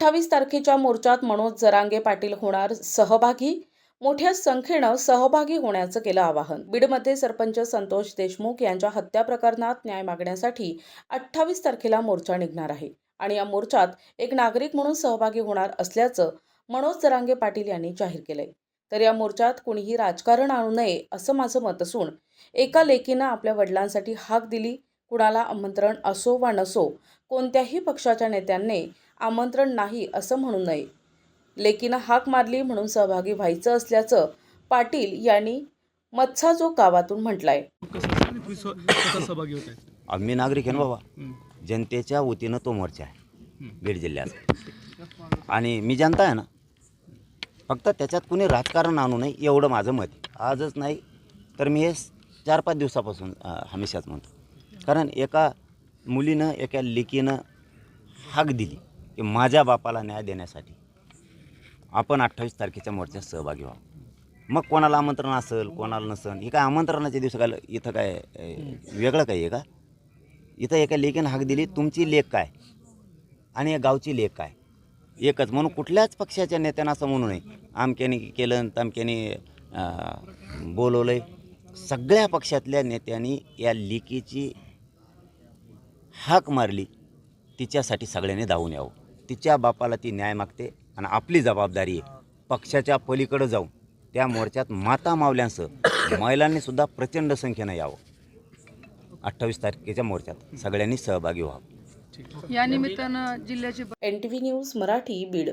अठ्ठावीस तारखेच्या मोर्चात मनोज जरांगे पाटील होणार सहभागी. मोठ्या संख्येनं सहभागी होण्याचं केलं आवाहन. बीडमध्ये सरपंच संतोष देशमुख यांच्या हत्या प्रकरणात न्याय मागण्यासाठी अठ्ठावीस तारखेला मोर्चा निघणार आहे आणि या मोर्चात एक नागरिक म्हणून सहभागी होणार असल्याचं मनोज जरांगे पाटील यांनी जाहीर केलंय. तर या मोर्चात कुणीही राजकारण आणू नये असं माझं मत असून एका लेकीनं आपल्या वडिलांसाठी हाक दिली कुणाला आमंत्रण असो वा नसो कोणत्याही पक्षाच्या नेत्यांनी आमंत्रण नाही असं म्हणू नये. लेकीनं हाक मारली म्हणून सहभागी व्हायचं असल्याचं पाटील यांनी मत्साजो गावातून म्हटलंय. कसं असतं आणि तुम्ही स्व- स्वतः सहभागी होत आहे अहो, मी नागरिक आहे ना बाबा. जनतेच्या वतीनं तो मोर्चा आहे. बीड जिल्ह्यात आणि मी जनता आहे ना फक्त त्याच्यात कुणी राजकारण आणू नये एवढं माझं मत आहे. आजच नाही तर मी हे चार पाच दिवसापासून हमेशाच म्हणतो. कारण एका मुलीनं एका लेकीनं हाक दिली की माझ्या बापाला न्याय देण्यासाठी. आपण अठ्ठावीस तारखेच्या मोर्चात सहभागी व्हा मग कोणाला आमंत्रण असेल कोणाला नसेल? हे काय आमंत्रणाच्या दिवस काय इथं काय वेगळं काय आहे का? इथं एका लेकीनं हाक दिली तुमची लेख काय? आणि या गावची लेख काय? एकच. म्हणून कुठल्याच पक्षाच्या नेत्यांना असं म्हणू नये. आमक्याने केलं तमक्याने बोलवलं आहे सगळ्या पक्षातल्या नेत्यांनी या लेकीची हाक मारली तिच्यासाठी सगळ्यांनी धावून यावं. तिच्या बापाला ती न्याय मागते आणि आपली जबाबदारी आहे. पक्षाच्या पलीकडं जाऊन त्या मोर्चात माता मावल्यांसह महिलांनी सुद्धा प्रचंड संख्येनं यावं. अठ्ठावीस तारखेच्या मोर्चात सगळ्यांनी सहभागी व्हावं. या निमित्तानं जिल्ह्याचे N T V news Marathi Beed.